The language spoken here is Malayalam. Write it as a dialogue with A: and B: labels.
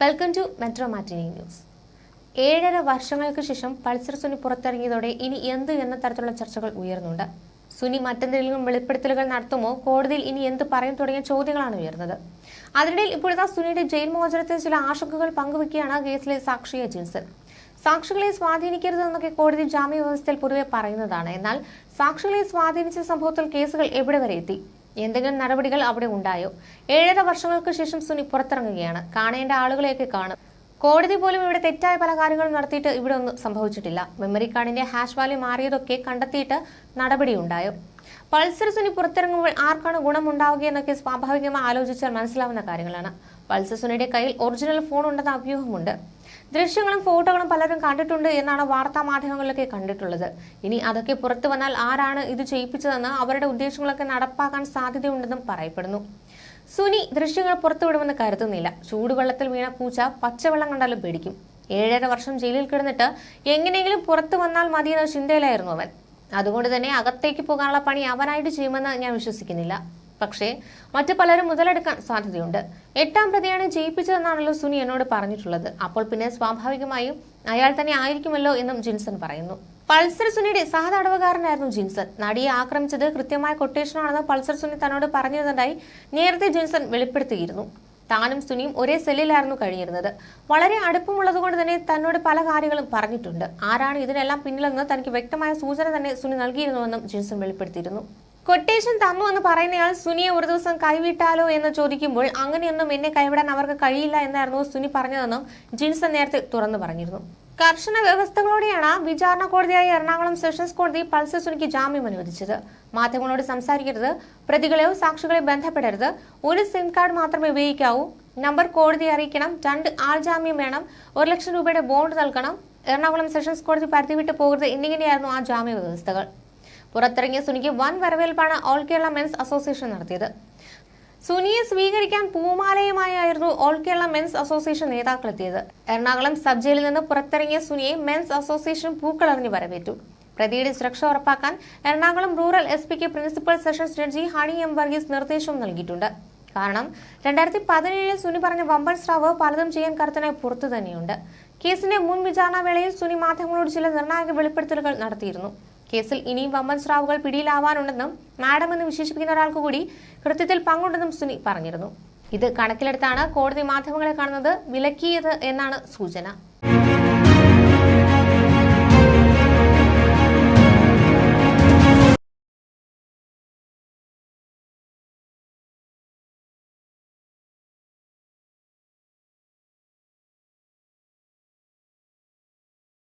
A: Welcome to metro matinee news ഏഴര വർഷങ്ങൾക്ക് ശേഷം പൾസർ സുനി പുറത്തിറങ്ങിയതോടെ ഇനി എന്ത് എന്ന തരത്തിലുള്ള ചർച്ചകൾ ഉയർന്നുണ്ട്. സുനി മറ്റെന്തെങ്കിലും വെളിപ്പെടുത്തലുകൾ നടത്തുമോ? കോടതിയിൽ ഇനി എന്ത് പറയും തുടങ്ങിയ ചോദ്യങ്ങളാണ് ഉയർന്നത്. അതിനിടയിൽ ഇപ്പോഴത്തെ സുനിയുടെ ജയിൽ മോചനത്തിൽ ചില ആശങ്കകൾ പങ്കുവെക്കുകയാണ് കേസിലെ സാക്ഷിയെ ജിൻസൺ സാക്ഷികളെ സ്വാധീനിക്കരുതെന്നൊക്കെ കോടതി ജാമ്യ വ്യവസ്ഥയിൽ പൊതുവെ പറയുന്നതാണ്. എന്നാൽ സാക്ഷികളെ സ്വാധീനിച്ച സംഭവത്തിൽ കേസുകൾ എവിടെ വരെ എത്തി? എന്തെങ്കിലും നടപടികൾ അവിടെ ഉണ്ടായോ? ഏഴര വർഷങ്ങൾക്ക് ശേഷം സുനി പുറത്തിറങ്ങുകയാണ്. കാണേണ്ട ആളുകളെയൊക്കെ കാണും. കോടതി പോലും ഇവിടെ തെറ്റായ പല കാര്യങ്ങളും നടത്തിയിട്ട് ഇവിടെ ഒന്നും സംഭവിച്ചിട്ടില്ല. മെമ്മറി കാർഡിന്റെ ഹാഷ് വാല്യൂ മാറിയതൊക്കെ കണ്ടെത്തിയിട്ട് നടപടി ഉണ്ടായോ? പൾസർ സുനി പുറത്തിറങ്ങുമ്പോൾ ആർക്കാണ് ഗുണമുണ്ടാവുകയെന്നൊക്കെ സ്വാഭാവികമായി ആലോചിച്ചാൽ മനസ്സിലാവുന്ന കാര്യങ്ങളാണ്. പൾസർ സുനിയുടെ കയ്യിൽ ഒറിജിനൽ ഫോൺ ഉണ്ടെന്ന അഭ്യൂഹമുണ്ട്. ദൃശ്യങ്ങളും ഫോട്ടോകളും പലരും കണ്ടിട്ടുണ്ട് എന്നാണ് വാർത്താ മാധ്യമങ്ങളിലൊക്കെ കണ്ടിട്ടുള്ളത്. ഇനി അതൊക്കെ പുറത്തു വന്നാൽ ആരാണ് ഇത് ചെയ്യിപ്പിച്ചതെന്ന് അവരുടെ ഉദ്ദേശങ്ങളൊക്കെ നടപ്പാക്കാൻ സാധ്യതയുണ്ടെന്നും പറയപ്പെടുന്നു. സുനി ദൃശ്യങ്ങൾ പുറത്തുവിടുമെന്ന് കരുതുന്നില്ല. ചൂടുവെള്ളത്തിൽ വീണ പൂച്ച പച്ചവെള്ളം കണ്ടാലും പേടിക്കും. ഏഴര വർഷം ജയിലിൽ കിടന്നിട്ട് എങ്ങനെയെങ്കിലും പുറത്തു വന്നാൽ മതിയെന്ന ചിന്തയിലായിരുന്നു അവൻ. അതുകൊണ്ട് തന്നെ അകത്തേക്ക് പോകാനുള്ള പണി അവനായിട്ട് ചെയ്യുമെന്ന് ഞാൻ വിശ്വസിക്കുന്നില്ല. പക്ഷേ മറ്റു പലരും മുതലെടുക്കാൻ സാധ്യതയുണ്ട്. എട്ടാം പ്രതിയാണ് ജയിപ്പിച്ചതെന്നാണല്ലോ സുനി എന്നോട് പറഞ്ഞിട്ടുള്ളത്. അപ്പോൾ പിന്നെ സ്വാഭാവികമായും അയാൾ തന്നെ ആയിരിക്കുമല്ലോ എന്നും ജിൻസൺ പറയുന്നു. പൾസർ സുനിയുടെ സഹതടവുകാരനായിരുന്നു ജിൻസൺ. നടിയെ ആക്രമിച്ചത് കൃത്യമായ കൊട്ടേഷനാണെന്ന് പൾസർ സുനി തന്നോട് പറഞ്ഞിരുന്നതായി നേരത്തെ ജിൻസൺ വെളിപ്പെടുത്തിയിരുന്നു. താനും സുനിയും ഒരേ സെല്ലിലായിരുന്നു കഴിഞ്ഞിരുന്നത്. വളരെ അടുപ്പമുള്ളതുകൊണ്ട് തന്നെ തന്നോട് പല കാര്യങ്ങളും പറഞ്ഞിട്ടുണ്ട്. ആരാണ് ഇതിനെല്ലാം പിന്നിലെന്ന് തനിക്ക് വ്യക്തമായ സൂചന തന്നെ സുനി നൽകിയിരുന്നുവെന്നും ജിൻസൺ വെളിപ്പെടുത്തിയിരുന്നു. കൊട്ടേഷൻ തന്നു എന്ന് പറയുന്നയാൾ സുനിയെ ഒരു ദിവസം കൈവിട്ടാലോ എന്ന് ചോദിക്കുമ്പോൾ അങ്ങനെയൊന്നും എന്നെ കൈവിടാൻ അവർക്ക് കഴിയില്ല എന്നായിരുന്നു സുനി പറഞ്ഞതെന്നും ജിൻസൺ നേരത്തെ തുറന്നു പറഞ്ഞിരുന്നു. കർശന വ്യവസ്ഥകളോടെയാണ് വിചാരണ കോടതിയായ എറണാകുളം സെഷൻസ് കോടതി പൾസർ സുനിക്ക് ജാമ്യം അനുവദിച്ചത്. മാധ്യമങ്ങളോട് സംസാരിക്കരുത് പ്രതികളെയോ സാക്ഷികളെയോ ബന്ധപ്പെടരുത് ഒരു സിം കാർഡ് മാത്രമേ ഉപയോഗിക്കാവൂ. നമ്പർ കോടതി അറിയിക്കണം രണ്ട് ആൾ ജാമ്യം വേണം ഒരു ലക്ഷം രൂപയുടെ ബോണ്ട് നൽകണം എറണാകുളം സെഷൻസ് കോടതി പരിധി വിട്ട് പോകരുത് എന്നിങ്ങനെയായിരുന്നു ആ ജാമ്യ വ്യവസ്ഥകൾ. പുറത്തിറങ്ങിയ സുനിക്ക് വൻ വരവേൽപ്പാണ് ഓൾ കേരള മെൻസ് അസോസിയേഷൻ നടത്തിയത്. സുനിയെ സ്വീകരിക്കാൻ പൂമാലയുമായിരുന്നു ഓൾ കേരള മെൻസ് അസോസിയേഷൻ നേതാക്കൾ എത്തിയത് എറണാകുളം സബ് ജയിലിൽ നിന്ന് പുറത്തിറങ്ങിയ സുനിയെ മെൻസ് അസോസിയേഷൻ പൂക്കളറിഞ്ഞ് വരവേറ്റു. പ്രതിയുടെ സുരക്ഷ ഉറപ്പാക്കാൻ എറണാകുളം റൂറൽ എസ് പിക്ക് principal sessions judge Honey M Varghese നിർദ്ദേശവും നൽകിയിട്ടുണ്ട്. കാരണം രണ്ടായിരത്തി പതിനേഴിൽ സുനി പറഞ്ഞ വമ്പൻ സ്രാവ് പലതും ചെയ്യാൻ കരുത്തനായി പുറത്തു തന്നെയുണ്ട്. കേസിന്റെ മുൻ വിചാരണ വേളയിൽ സുനി മാധ്യമങ്ങളോട് ചില നിർണായക വെളിപ്പെടുത്തലുകൾ നടത്തിയിരുന്നു. കേസിൽ ഇനിയും വമ്പൻ സ്രാവുകൾ പിടിയിലാവാനുണ്ടെന്നും മാഡം എന്ന് വിശേഷിപ്പിക്കുന്ന ഒരാൾക്ക് കൂടി കൃത്യത്തിൽ പങ്കുണ്ടെന്നും സുനി പറഞ്ഞിരുന്നു. ഇത് കണക്കിലെടുത്താണ് കോടതി മാധ്യമങ്ങളെ കാണുന്നത് വിലക്കിയത് എന്നാണ് സൂചന.